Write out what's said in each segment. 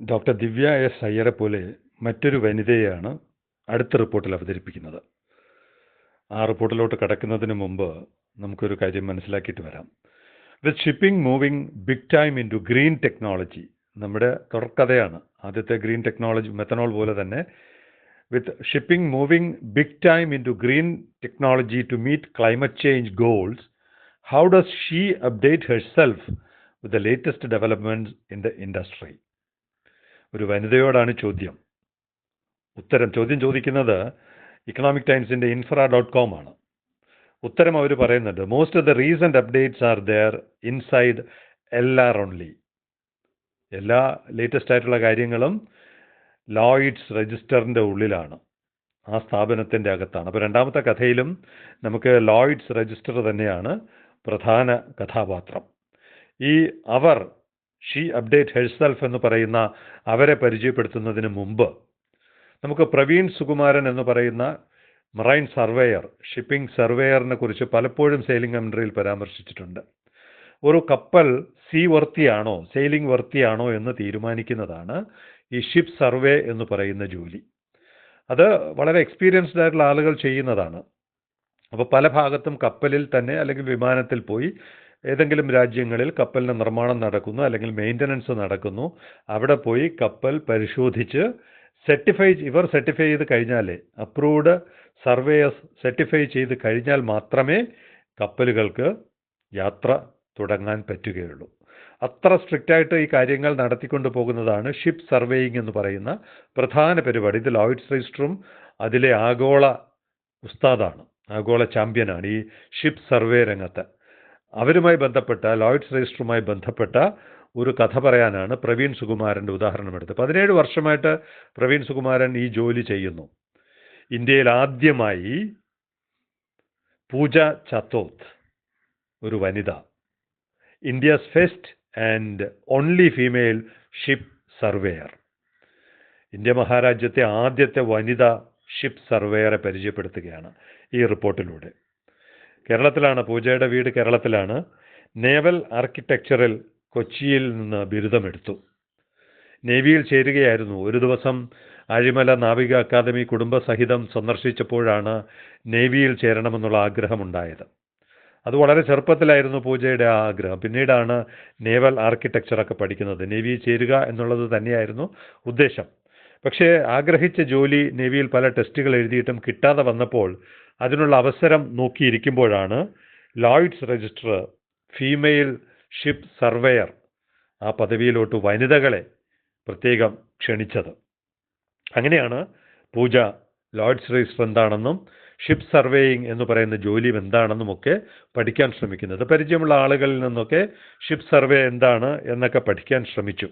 Doctor ദിവ്യ S അയ്യരെ പോലെ മറ്റൊരു വനിതയെയാണ് അടുത്ത റിപ്പോർട്ടിൽ അവതരിപ്പിക്കുന്നത്. ആ റിപ്പോർട്ടിലോട്ട് കടക്കുന്നതിന് മുമ്പ് നമുക്കൊരു കാര്യം മനസ്സിലാക്കിയിട്ട് വരാം. With shipping moving big time into green technology നമ്മുടെ തുടർക്കഥയാണ്. ആദ്യത്തെ ഗ്രീൻ ടെക്നോളജി മെത്തനോൾ പോലെ തന്നെ with shipping moving big time into green technology to meet climate change goals how does she update herself with the latest developments in the industry ഒരു വനിതയോടാണ് ചോദ്യം. ഉത്തരം ചോദ്യം ചോദിക്കുന്നത് ഇക്കണോമിക് ടൈംസിന്റെ ഇൻഫ്ര ഡോട്ട് കോം ആണ്. ഉത്തരം അവർ പറയുന്നുണ്ട് most of the recent updates are there inside L R only എല്ലാ ലേറ്റസ്റ്റ് ആയിട്ടുള്ള കാര്യങ്ങളും ലോയിഡ്സ് രജിസ്റ്ററിന്റെ ഉള്ളിലാണ് ആ സ്ഥാപനത്തിന്റെ അകത്താണ്. അപ്പോൾ രണ്ടാമത്തെ കഥയിലും നമുക്ക് ലോയിഡ്സ് രജിസ്റ്റർ തന്നെയാണ് പ്രധാന കഥാപാത്രം. ഈ അവർ ഷീ അപ്ഡേറ്റ് ഹെഴ്സെൽഫ് എന്ന് പറയുന്ന അവരെ പരിചയപ്പെടുത്തുന്നതിന് മുമ്പ് നമുക്ക് പ്രവീൺ സുകുമാരൻ എന്ന് പറയുന്ന മറൈൻ സർവേയർ ഷിപ്പിംഗ് സർവേയറിനെ കുറിച്ച് പലപ്പോഴും സെയിലിംഗ് കമൻട്രിയിൽ പരാമർശിച്ചിട്ടുണ്ട്. ഒരു കപ്പൽ സീ വർത്തിയാണോ സെയിലിംഗ് വർത്തിയാണോ എന്ന് തീരുമാനിക്കുന്നതാണ് ഈ ഷിപ്പ് സർവേ എന്ന് പറയുന്ന ജോലി. അത് വളരെ എക്സ്പീരിയൻസ്ഡ് ആയിട്ടുള്ള ആളുകൾ ചെയ്യുന്നതാണ്. അപ്പോൾ പല ഭാഗത്തും കപ്പലിൽ തന്നെ അല്ലെങ്കിൽ വിമാനത്തിൽ പോയി ഏതെങ്കിലും രാജ്യങ്ങളിൽ കപ്പലിന്റെ നിർമ്മാണം നടക്കുന്നു അല്ലെങ്കിൽ മെയിന്റനൻസ് നടക്കുന്നു അവിടെ പോയി കപ്പൽ പരിശോധിച്ച് സർട്ടിഫൈ ഇവർ സർട്ടിഫൈ ചെയ്ത് കഴിഞ്ഞാലേ അപ്രൂവ്ഡ് സർവേയസ് സർട്ടിഫൈ ചെയ്ത് കഴിഞ്ഞാൽ മാത്രമേ കപ്പലുകൾക്ക് യാത്ര തുടങ്ങാൻ പറ്റുകയുള്ളൂ. അത്ര സ്ട്രിക്റ്റായിട്ട് ഈ കാര്യങ്ങൾ നടത്തിക്കൊണ്ട് പോകുന്നതാണ് ഷിപ്പ് സർവേയിങ് എന്ന് പറയുന്ന പ്രധാന പരിപാടി. ഇത് ലോയിഡ്സ് രജിസ്റ്ററും അതിലെ ആഗോള ഉസ്താദാണ് ആഗോള ചാമ്പ്യനാണ് ഈ ഷിപ്പ് സർവേ രംഗത്ത്. അവരുമായി ബന്ധപ്പെട്ട ലോയിഡ്സ് രജിസ്റ്ററുമായി ബന്ധപ്പെട്ട ഒരു കഥ പറയാനാണ് പ്രവീൺ സുകുമാരന്റെ ഉദാഹരണം എടുത്തത് പതിനേഴ് വർഷമായിട്ട് പ്രവീൺ സുകുമാരൻ ഈ ജോലി ചെയ്യുന്നു. ഇന്ത്യയിൽ ആദ്യമായി പൂജ ചത്തോത്ത് ഒരു വനിത. India's first and only female ship surveyor India മഹാരാജ്യത്തെ ആദ്യത്തെ വനിത ഷിപ്പ് സർവേയറെ പരിചയപ്പെടുത്തുകയാണ് ഈ റിപ്പോർട്ടിലൂടെ. കേരളത്തിലാണ് പൂജയുടെ വീട് കേരളത്തിലാണ്. നേവൽ ആർക്കിടെക്ചറിൽ കൊച്ചിയിൽ നിന്ന് ബിരുദമെടുത്തു. നേവിയിൽ ചേരുകയായിരുന്നു. ഒരു ദിവസം അഴിമല നാവിക അക്കാദമി കുടുംബസഹിതം സന്ദർശിച്ചപ്പോഴാണ് നേവിയിൽ ചേരണമെന്നുള്ള ആഗ്രഹമുണ്ടായത്. അത് വളരെ ചെറുപ്പത്തിലായിരുന്നു പൂജയുടെ ആ ആഗ്രഹം. പിന്നീടാണ് നേവൽ ആർക്കിടെക്ചറൊക്കെ പഠിക്കുന്നത്. നേവിയിൽ ചേരുക എന്നുള്ളത് തന്നെയായിരുന്നു ഉദ്ദേശം. പക്ഷേ ആഗ്രഹിച്ച ജോലി നേവിയിൽ പല ടെസ്റ്റുകൾ എഴുതിയിട്ടും കിട്ടാതെ വന്നപ്പോൾ അതിനുള്ള അവസരം നോക്കിയിരിക്കുമ്പോഴാണ് Lloyd's register female ship surveyor ആ പദവിയിലോട്ട് വനിതകളെ പ്രത്യേകം ക്ഷണിച്ചത്. അങ്ങനെയാണ് പൂജ ലോയിഡ്സ് രജിസ്റ്റർ എന്താണെന്നും ഷിപ്പ് സർവേയിങ് എന്ന് പറയുന്ന ജോലി എന്താണെന്നും ഒക്കെ പഠിക്കാൻ ശ്രമിക്കുന്നത്. പരിചയമുള്ള ആളുകളിൽ നിന്നൊക്കെ ഷിപ്പ് സർവേ എന്താണ് എന്നൊക്കെ പഠിക്കാൻ ശ്രമിച്ചു.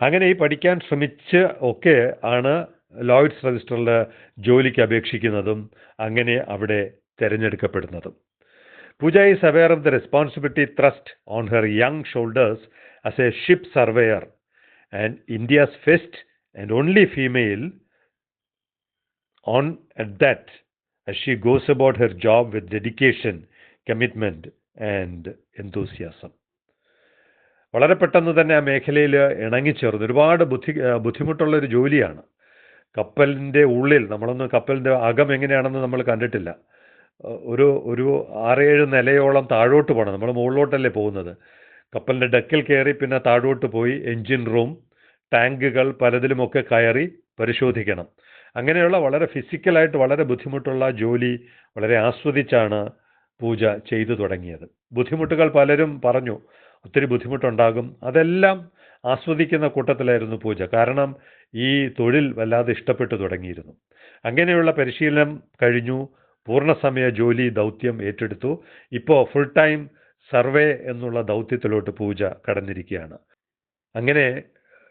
അങ്ങനെ ഈ പഠിക്കാൻ ശ്രമിച്ച് ഒക്കെ ആണ് ലോയിഡ്സ് രജിസ്റ്ററിൽ ജോലിക്ക് അപേക്ഷിക്കുന്നതും അങ്ങനെ അവിടെ തിരഞ്ഞെടുക്കപ്പെടുന്നതും. Pooja is aware of the responsibility thrust on her young shoulders as a ship surveyor and India's first and only female on at that as goes goes about job with dedication dedication, and and. വളരെ പെട്ടെന്ന് തന്നെ ആ മേഖലയിൽ ഇണങ്ങിച്ചേർന്ന് ഒരുപാട് ബുദ്ധി ബുദ്ധിമുട്ടുള്ള ഒരു ജോലിയാണ്. കപ്പലിന്റെ ഉള്ളിൽ നമ്മളൊന്ന് കപ്പലിന്റെ അകം എങ്ങനെയാണെന്ന് നമ്മൾ കണ്ടിട്ടില്ല. ഒരു ഒരു ആറേഴ് നിലയോളം താഴോട്ട് പോകണം നമ്മൾ മുകളിലോട്ടല്ലേ പോകുന്നത്. കപ്പലിന്റെ ഡെക്കിൽ കയറി പിന്നെ താഴോട്ട് പോയി എൻജിൻ റൂം ടാങ്കുകൾ പലതിലുമൊക്കെ കയറി പരിശോധിക്കണം. അങ്ങനെയുള്ള വളരെ ഫിസിക്കലായിട്ട് വളരെ ബുദ്ധിമുട്ടുള്ള ജോലി വളരെ ആസ്വദിച്ചാണ് പൂജ ചെയ്തു തുടങ്ങിയത്. ബുദ്ധിമുട്ടുകൾ പലരും പറഞ്ഞു ഒത്തിരി ബുദ്ധിമുട്ടുണ്ടാകും. അതെല്ലാം ആസ്വദിക്കുന്ന കൂട്ടത്തിലായിരുന്നു പൂജ. കാരണം ഈ തൊഴിൽ വല്ലാതെ ഇഷ്ടപ്പെട്ടു തുടങ്ങിയിരുന്നു. അങ്ങനെയുള്ള പരിശീലനം കഴിഞ്ഞു. പൂർണസമയ ജോലി ദൗത്യം ഏറ്റെടുത്തു. ഇപ്പോൾ ഫുൾ ടൈം സർവേ എന്നുള്ള ദൗത്യത്തിലോട്ട് പൂജ കടന്നിരിക്കുകയാണ്. അങ്ങനെ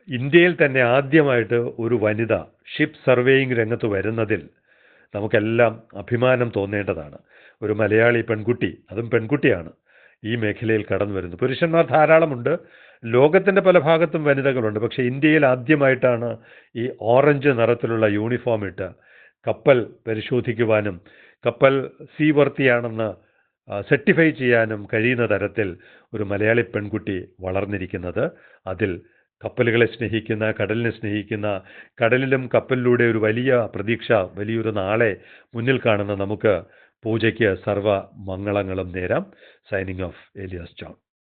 ഇന്ത്യയിൽ തന്നെ ആദ്യമായിട്ട് ഒരു വനിത ഷിപ്പ് സർവേയിങ് രംഗത്ത് വരുന്നതിൽ നമുക്കെല്ലാം അഭിമാനം തോന്നേണ്ടതാണ്. ഒരു മലയാളി പെൺകുട്ടി അതും പെൺകുട്ടിയാണ് ഈ മേഖലയിൽ കടന്നു വരുന്നത് പുരുഷന്മാർ ധാരാളമുണ്ട്. ലോകത്തിന്റെ പല ഭാഗത്തും വനിതകളുണ്ട്. പക്ഷേ ഇന്ത്യയിൽ ആദ്യമായിട്ടാണ് ഈ ഓറഞ്ച് നിറത്തിലുള്ള യൂണിഫോം ഇട്ട് കപ്പൽ പരിശോധിക്കുവാനും കപ്പൽ സീവർത്തിയാണെന്ന് സർട്ടിഫൈ ചെയ്യാനും കഴിയുന്ന തരത്തിൽ ഒരു മലയാളി പെൺകുട്ടി വളർന്നിരിക്കുന്നത്. അതിൽ കപ്പലുകളെ സ്നേഹിക്കുന്ന കടലിനെ സ്നേഹിക്കുന്ന കടലിലും കപ്പലിലൂടെ ഒരു വലിയ പ്രതീക്ഷ വലിയൊരു നാളെ മുന്നിൽ കാണുന്ന നമുക്ക് പൂജയ്ക്ക് സർവ മംഗളങ്ങളും നേരാം. Signing off Elias John